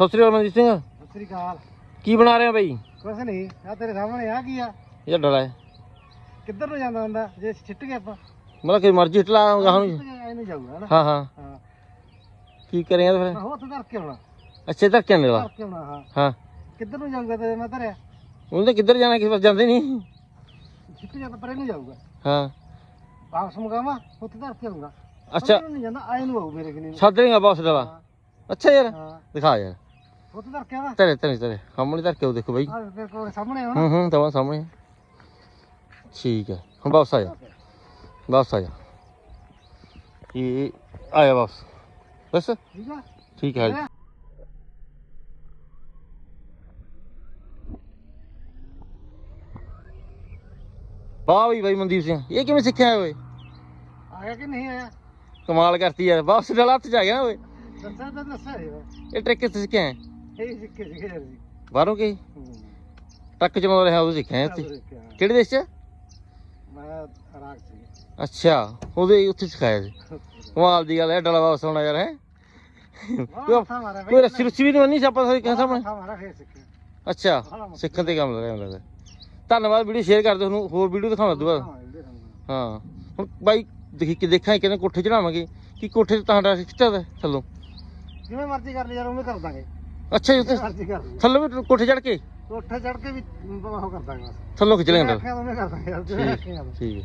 ਸਤਿ ਸ੍ਰੀ ਅਕਾਲ ਮਨਜੀਤ ਸਿੰਘ। ਸਤਿ ਸ੍ਰੀ ਅਕਾਲ। ਕੀ ਬਣਾ ਰਹੇ ਹੋ ਬਈ? ਕੁਛ ਨਹੀਂ ਆ ਤੇਰੇ ਸਾਹਮਣੇ ਆ ਕੀ ਆ? ਇਹ ਡਲਾ ਹੈ ਕਿੱਧਰ ਨੂੰ ਜਾਂਦਾ ਹੁੰਦਾ? ਜੇ ਛਿੱਟ ਗਏ ਆਪਾਂ। ਮਤਲਬ ਕਿ ਮਰਜ਼ੀ ਹਿਟਲਾ ਗਾਹਾਂ ਨੂੰ ਇਹਨੂੰ ਜਾਊਗਾ ਨਾ? ਹਾਂ ਹਾਂ। ਹਾਂ। ਕੀ ਕਰੇਗਾ ਫਿਰ? ਉੱਥੇ ਧਰ ਕੇ ਆਉਣਾ। ਅੱਛੇ ਧਰ ਕੇ ਆਉਣਾ ਹਾਂ। ਹਾਂ। ਕਿੱਧਰ ਨੂੰ ਜਾਊਗਾ ਤੇ ਮੈਂ ਧਰਿਆ। ਉਹਨੇ ਤਾਂ ਕਿੱਧਰ ਜਾਣਾ ਕਿਸੇ ਪਾਸੇ ਜਾਂਦੇ ਨਹੀਂ। ਛਿੱਟ ਜਾਂਦਾ ਪਰੇ ਨੂੰ ਜਾਊਗਾ। ਹਾਂ। ਵਾਪਸ ਮੁਕਾਵਾ ਉੱਥੇ ਧਰ ਕੇ ਆਊਗਾ। ਅੱਛਾ। ਨਹੀਂ ਜਾਂਦਾ ਆਏ ਨੂੰ ਆਊ ਮੇਰੇ ਕਿਨੇ ਲੇਗਾ ਬਾਸ ਡਲਾ ਅੱਛਾ ਯਾਰ ਦਿਖਾ ਯਾਰ। ਤੇਰੇ ਤੇਰੇ ਤੇਰੇ ਸਾਹਮਣੇ ਧਰ ਕੇ ਉਹ ਦੇਖੋ ਬਈ। ਆ ਤੇਰੇ ਕੋਲ ਸਾਹਮਣੇ ਆਉਣਾ ਹੂੰ ਹੂੰ ਤਵਾ ਸਾਹਮਣੇ। ਠੀਕ ਹੈ ਹੁਣ ਵਾਪਸ ਆ ਜਾ। ਵਾਪਸ ਆ ਜਾ। ਇਹ ਆਇਆ ਵਾਪਸ। ਬਸ। ਠੀਕ ਆ? ਠੀਕ ਹੈ ਜੀ। ਵਾਹ ਵੀ ਬਾਈ ਮਨਦੀਪ ਸਿੰਘ। ਇਹ ਕਿਵੇਂ ਸਿੱਖਿਆ ਓਏ? ਆ ਗਿਆ ਕਿ ਨਹੀਂ ਆਇਆ? ਕਮਾਲ ਕਰਤੀ ਯਾਰ। ਵਾਪਸ ਡਲਾ ਹੱਥ ਚ ਆ ਗਿਆ ਨਾ ਓਏ। ਦੱਸਾਂ ਤਾਂ ਇਹ ਟਰੱਕ ਕਿੱਥੇ ਸਿੱਖਿਆ ਹੈ? ਬਾਹਰੋਂ ਕੀ ਟਰੱਕ ਚਲਾਉਂਦਾ ਰਿਹਾ ਉਹ ਸਿੱਖਿਆ ਹੈ ਇੱਥੇ ਕਿਹੜੇ ਦੇਸ਼ ਚ? ਰਾਗ ਸੀ ਅੱਛਾ ਉਹਦੇ ਉੱਥੇ ਸਿਖਾਇਆ ਸੀ। ਕਮਾਲ ਦੀ ਗੱਲ ਹੈ ਡਲਾ ਵਾਪਸ ਆਉਣਾ ਯਾਰ ਹੈ? ਮਾਰਾ ਕੋਈ ਰੱਸੀ ਰੁੱਸੀ ਵੀ ਨਹੀਂ ਬੰਨੀ ਸੀ ਆਪਾਂ ਸਾਰੇ ਕਹਿ ਸਾਹਮਣੇ? ਮਾਰਾ ਫੇਰ ਅੱਛਾ ਸਿੱਖਣ ਤੇ ਕੰਮ ਲੱਗਿਆ ਹੁੰਦਾ ਧੰਨਵਾਦ ਵੀਡੀਓ ਸ਼ੇਅਰ ਕਰ ਦਿਓ ਤੁਹਾਨੂੰ ਹੋਰ ਵੀਡੀਓ ਦਿਖਾਉਣਾ ਦੁਬਾਰਾ। ਹਾਂ ਇਹਦੇ ਹਾਂ ਹੁਣ ਬਾਈ ਦੇਖੀ ਕਿ ਦੇਖਾਂ ਕਿਨੇ ਕੋਠੇ ਚੜਾਵਾਂਗੇ ਕੀ ਕੋਠੇ ਤੇ ਤਾਂ ਡਰ ਖਿੱਚਦਾ ਵਾ ਥੱਲੋਂ? ਜਿਵੇਂ ਮਰਜ਼ੀ ਕਰ ਲਈ ਯਾਰ ਉਵੇਂ ਕਰ ਦਾਂਗੇ। ਅੱਛਾ ਜੀ ਉੱਥੇ ਜਿਵੇਂ ਮਰਜ਼ੀ ਕਰ ਲਈ ਥੱਲੋਂ ਵੀ ਕੋਠੇ ਚੜ ਕੇ? ਉੱਥੇ ਚੜ ਕੇ ਵੀ ਉਹ ਕਰ ਦਾਂਗੇ ਬਸ। ਥੱਲੋਂ ਖਿੱਚ ਲੈਂਦਾ ਯਾਰ ਜਿਵੇਂ ਆਖਿਆ ਠੀਕ। ਹੈ